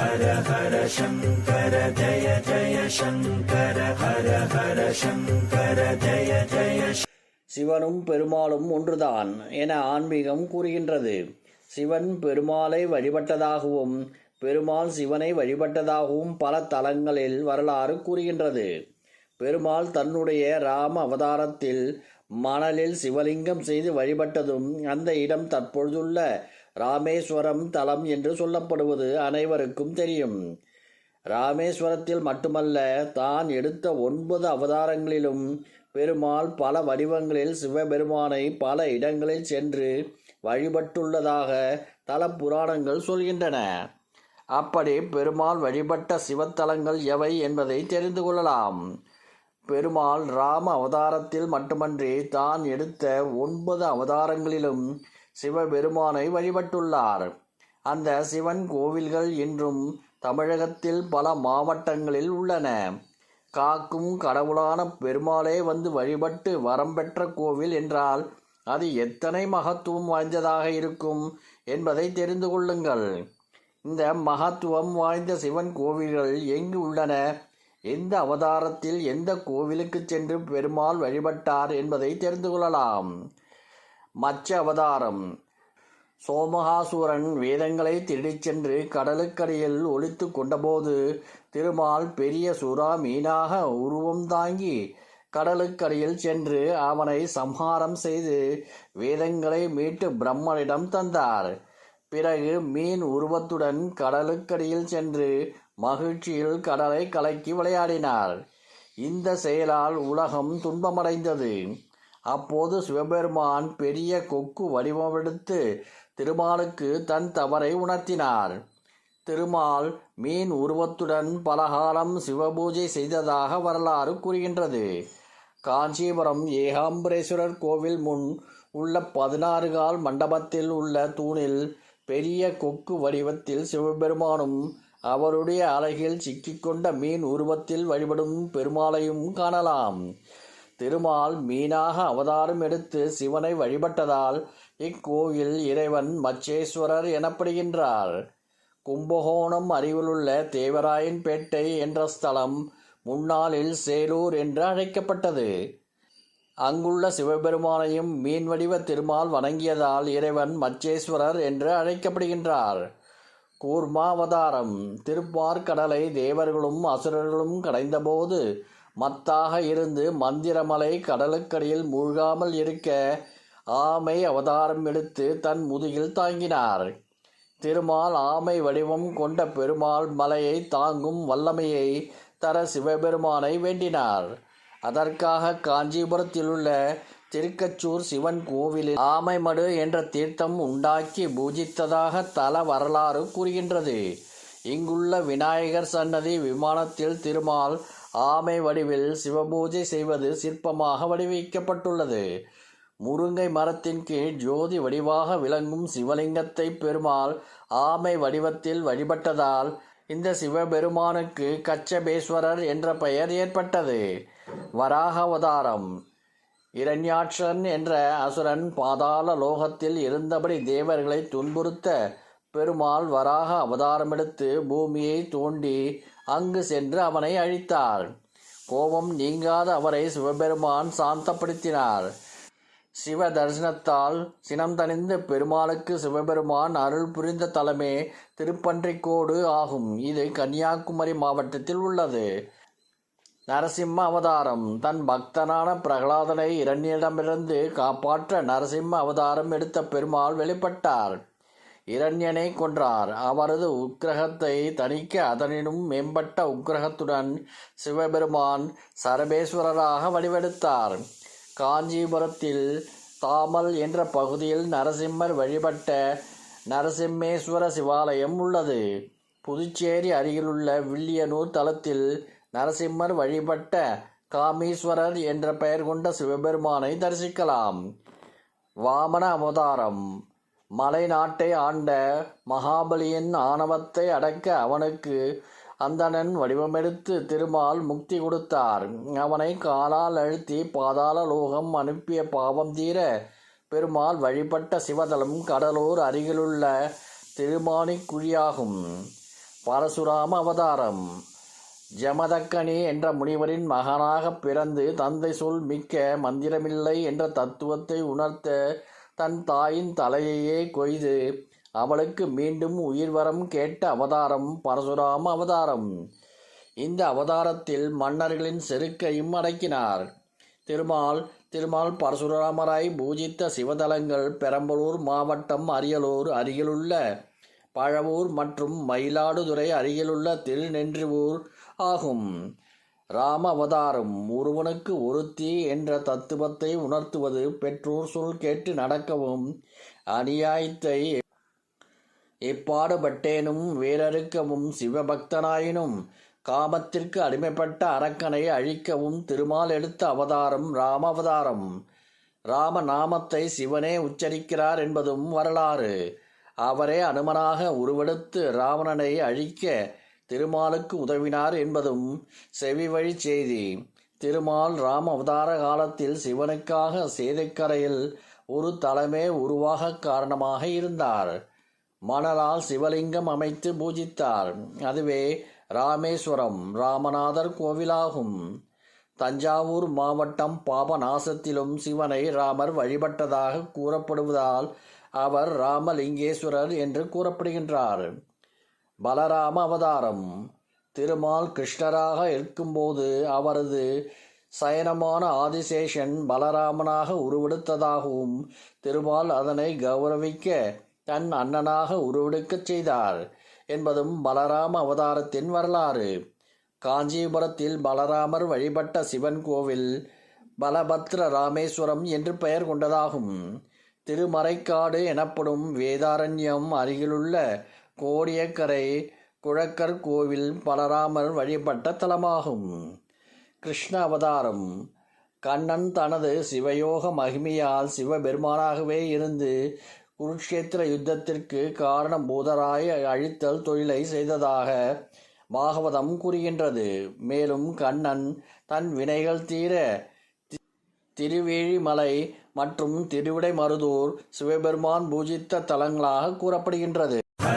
ஹர ஹர சங்கர ஜய ஜய சங்கர ஹர ஹர சங்கர ஜய ஜய சிவனும் பெருமாளும் ஒன்றுதான் என ஆன்மீகம் கூறுகின்றது. சிவன் பெருமாளை வழிபட்டதாகவும் பெருமாள் சிவனை வழிபட்டதாகவும் பல தலங்களில் வரலாறு கூறுகின்றது. பெருமாள் தன்னுடைய ராம அவதாரத்தில் மணலில் சிவலிங்கம் செய்து வழிபட்டதும் அந்த இடம் தற்பொழுதுள்ள ராமேஸ்வரம் தலம் என்று சொல்லப்படுவது அனைவருக்கும் தெரியும். ராமேஸ்வரத்தில் மட்டுமல்ல தான் எடுத்த ஒன்பது அவதாரங்களிலும் பெருமாள் பல வடிவங்களில் சிவபெருமானை பல இடங்களில் சென்று வழிபட்டுள்ளதாக தல புராணங்கள் சொல்கின்றன. அப்படி பெருமாள் வழிபட்ட சிவத்தலங்கள் எவை என்பதை தெரிந்து கொள்ளலாம். பெருமாள் ராம அவதாரத்தில் மட்டுமன்றி தான் எடுத்த ஒன்பது அவதாரங்களிலும் சிவபெருமானை வழிபட்டுள்ளார். அந்த சிவன் கோவில்கள் இன்றும் தமிழகத்தில் பல மாவட்டங்களில் உள்ளன. காக்கும் கடவுளான பெருமாளே வந்து வழிபட்டு வரம் பெற்ற கோவில் என்றால் அது எத்தனை மகத்துவம் வாய்ந்ததாக இருக்கும் என்பதை தெரிந்து கொள்ளுங்கள். இந்த மகத்துவம் வாய்ந்த சிவன் கோவில்கள் எங்கு உள்ளன? எந்த அவதாரத்தில் எந்த கோவிலுக்கு சென்று பெருமாள் வழிபட்டார் என்பதை தெரிந்து கொள்ளலாம். மச்ச அவதாரம் சோமகாசூரன் வேதங்களை திருடிச் சென்று கடலுக்கடியில் ஒழித்து கொண்டபோது திருமால் பெரிய சுறா மீனாக உருவம் தாங்கி கடலுக்கடியில் சென்று அவனை சம்ஹாரம் செய்து வேதங்களை மீட்டு பிரம்மனிடம் தந்தார். பிறகு மீன் உருவத்துடன் கடலுக்கடியில் சென்று மகிழ்ச்சியில் கடலை கலக்கி விளையாடினார். இந்த செயலால் உலகம் துன்பமடைந்தது. அப்போது சிவபெருமான் பெரிய கொக்கு வடிவமெடுத்து திருமாலுக்கு தன் தவறை உணர்த்தினார். திருமால் மீன் உருவத்துடன் பலகாலம் சிவபூஜை செய்ததாக வரலாறு கூறுகின்றது. காஞ்சிபுரம் ஏகாம்பரேஸ்வரர் கோவில் முன் உள்ள பதினாறு கால் மண்டபத்தில் உள்ள தூணில் பெரிய கொக்கு வடிவத்தில் சிவபெருமானும் அவருடைய அழகில் சிக்கிக்கொண்ட மீன் உருவத்தில் வழிபடும் பெருமாளையும் காணலாம். திருமால் மீனாக அவதாரம் எடுத்து சிவனை வழிபட்டதால் இக்கோயில் இறைவன் மச்சேஸ்வரர் எனப்படுகின்றார். கும்பகோணம் அருகிலுள்ள தேவராயன்பேட்டை என்ற ஸ்தலம் முன்னாளில் சேலூர் என்று அழைக்கப்பட்டது. அங்குள்ள சிவபெருமானையும் மீன் வடிவ திருமால் வணங்கியதால் இறைவன் மச்சேஸ்வரர் என்று அழைக்கப்படுகின்றார். கூர்மாவதாரம் திருப்பார்கடலை தேவர்களும் அசுரர்களும் கடைந்தபோது மத்தாக இருந்து மந்திரமலை கடலுக்கடியில் மூழ்காமல் இருக்க ஆமை அவதாரம் எடுத்து தன் முதுகில் தாங்கினார். திருமால் ஆமை வடிவம் கொண்ட பெருமாள் மலையை தாங்கும் வல்லமையை தர சிவபெருமானை வேண்டினார். அதற்காக காஞ்சிபுரத்தில் உள்ள திருக்கச்சூர் சிவன் கோவிலில் ஆமைமடு என்ற தீர்த்தம் உண்டாக்கி பூஜித்ததாக தல வரலாறு கூறுகின்றது. இங்குள்ள விநாயகர் சன்னதி விமானத்தில் திருமால் ஆமை வடிவில் சிவபூஜை செய்வது சிற்பமாக வடிவமைக்கப்பட்டுள்ளது முருங்கை மரத்தின் கீழ் ஜோதி வடிவாக விளங்கும் சிவலிங்கத்தை பெருமாள் ஆமை வடிவத்தில் வழிபட்டதால் இந்த சிவபெருமானுக்கு கச்சபேஸ்வரர் என்ற பெயர் ஏற்பட்டது. வராக அவதாரம் இரண்யாட்சன் என்ற அசுரன் பாதாள லோகத்தில் இருந்தபடி தேவர்களை துன்புறுத்த பெருமாள் வராக அவதாரமெடுத்து பூமியை தோண்டி அங்கு சென்று அவனை அழித்தார் கோபம் நீங்காத அவரை சிவபெருமான் சாந்தப்படுத்தினார். சிவ தரிசனத்தால் சினம் தணிந்த பெருமாளுக்கு சிவபெருமான் அருள் புரிந்த தலமே திருப்பன்றிக்கோடு ஆகும். இது கன்னியாகுமரி மாவட்டத்தில் உள்ளது. நரசிம்ம அவதாரம். தன் பக்தனான பிரகலாதனை இரண்யனிடமிருந்து காப்பாற்ற நரசிம்ம அவதாரம் எடுத்த பெருமாள் வெளிப்பட்டார். இரண்யனை கொன்றார். அவரது உக்கிரகத்தை தணிக்க அதனினும் மேம்பட்ட உக்கிரகத்துடன் சிவபெருமான் சரபேஸ்வரராக வடிவெடுத்தார் காஞ்சிபுரத்தில் தாமல் என்ற பகுதியில் நரசிம்மர் வழிபட்ட நரசிம்மேஸ்வர சிவாலயம் உள்ளது. புதுச்சேரி அருகிலுள்ள வில்லியனூர் தலத்தில் நரசிம்மர் வழிபட்ட காமீஸ்வரர் என்ற பெயர் கொண்ட சிவபெருமானை தரிசிக்கலாம். வாமன அவதாரம். மலை நாட்டை ஆண்ட மகாபலியின் ஆணவத்தை அடக்க அவனுக்கு அந்தணன் வடிவமெடுத்து திருமால் முக்தி கொடுத்தார். அவனை காலால் அழுத்தி பாதாள லோகம் அனுப்பிய பாவம் தீர பெருமாள் வழிபட்ட சிவதலம் கடலூர் அருகிலுள்ள திருமானிக்குழியாகும் பரசுராம அவதாரம். ஜமதக்கனி என்ற முனிவரின் மகனாகப் பிறந்து தந்தை சொல் மிக்க மந்திரமில்லை என்ற தத்துவத்தை உணர்த்த தன் தாயின் தலையையே கொய்து அவளுக்கு மீண்டும் உயிர் வரம் கேட்ட அவதாரம் பரசுராம அவதாரம். இந்த அவதாரத்தில் மன்னர்களின் செருக்கையும் அடக்கினார். திருமால் திருமால் பரசுராமராய் பூஜித்த சிவதலங்கள் பெரம்பலூர் மாவட்டம் அரியலூர் அருகிலுள்ள பழவூர் மற்றும் மயிலாடுதுறை அருகிலுள்ள திருநென்றிவூர் ஆகும். ராம அவதாரம் ஒருவனுக்கு ஒருத்தி என்ற தத்துவத்தை உணர்த்துவது பெற்றோர் சொல் கேட்டு நடக்கவும் அநியாயத்தை இப்பாடுபட்டேனும் வேறறுக்கவும் சிவபக்தனாயினும் காமத்திற்கு அடிமைப்பட்ட அரக்கனை அழிக்கவும் திருமால் எடுத்த அவதாரம் ராம அவதாரம் ராம நாமத்தை சிவனே உச்சரிக்கிறார் என்பதும் வரலாறு. அவரே அனுமனாக உருவெடுத்து ராவணனை அழிக்க திருமாலுக்கு உதவினார் என்பதும் செவிவழி செய்தி. திருமால் ராம அவதார காலத்தில் சிவனுக்காக சேதைக்கரையில் ஒரு தலமே உருவாக காரணமாக இருந்தார். மணலால் சிவலிங்கம் அமைத்து பூஜித்தார். அதுவே ராமேஸ்வரம் ராமநாதர் கோவிலாகும். தஞ்சாவூர் மாவட்டம் பாபநாசத்திலும் சிவனை ராமர் வழிபட்டதாக கூறப்படுவதால் அவர் ராமலிங்கேஸ்வரர் என்று கூறப்படுகின்றார். பலராம அவதாரம். திருமால் கிருஷ்ணராக இருக்கும்போது அவரது சயனமான ஆதிசேஷன் பலராமனாக உருவெடுத்ததாகவும் திருமால் அதனை கௌரவிக்க தன் அண்ணனாக உருவெடுக்கச் செய்தார் என்பதும் பலராம அவதாரத்தின் வரலாறு. காஞ்சிபுரத்தில் பலராமர் வழிபட்ட சிவன் கோவில் பலபத்ர ராமேஸ்வரம் என்று பெயர் கொண்டதாகும். திருமறைக்காடு எனப்படும் வேதாரண்யம் அருகிலுள்ள கோடியக்கரை குழக்கர் கோவில் பலராமர் வழிபட்ட தலமாகும். கிருஷ்ண அவதாரம். கண்ணன் தனது சிவயோக மகிமையால் சிவபெருமானாகவே இருந்து குருக்ஷேத்திர யுத்தத்திற்கு காரணம் பூதராய் அழித்தல் தொழிலை செய்ததாக பாகவதம் கூறுகின்றது. மேலும் கண்ணன் தன் வினைகள் தீர தி- திருவேழிமலை மற்றும் திருவிடைமருதூர் சிவபெருமான் பூஜித்த தலங்களாக கூறப்படுகின்றது.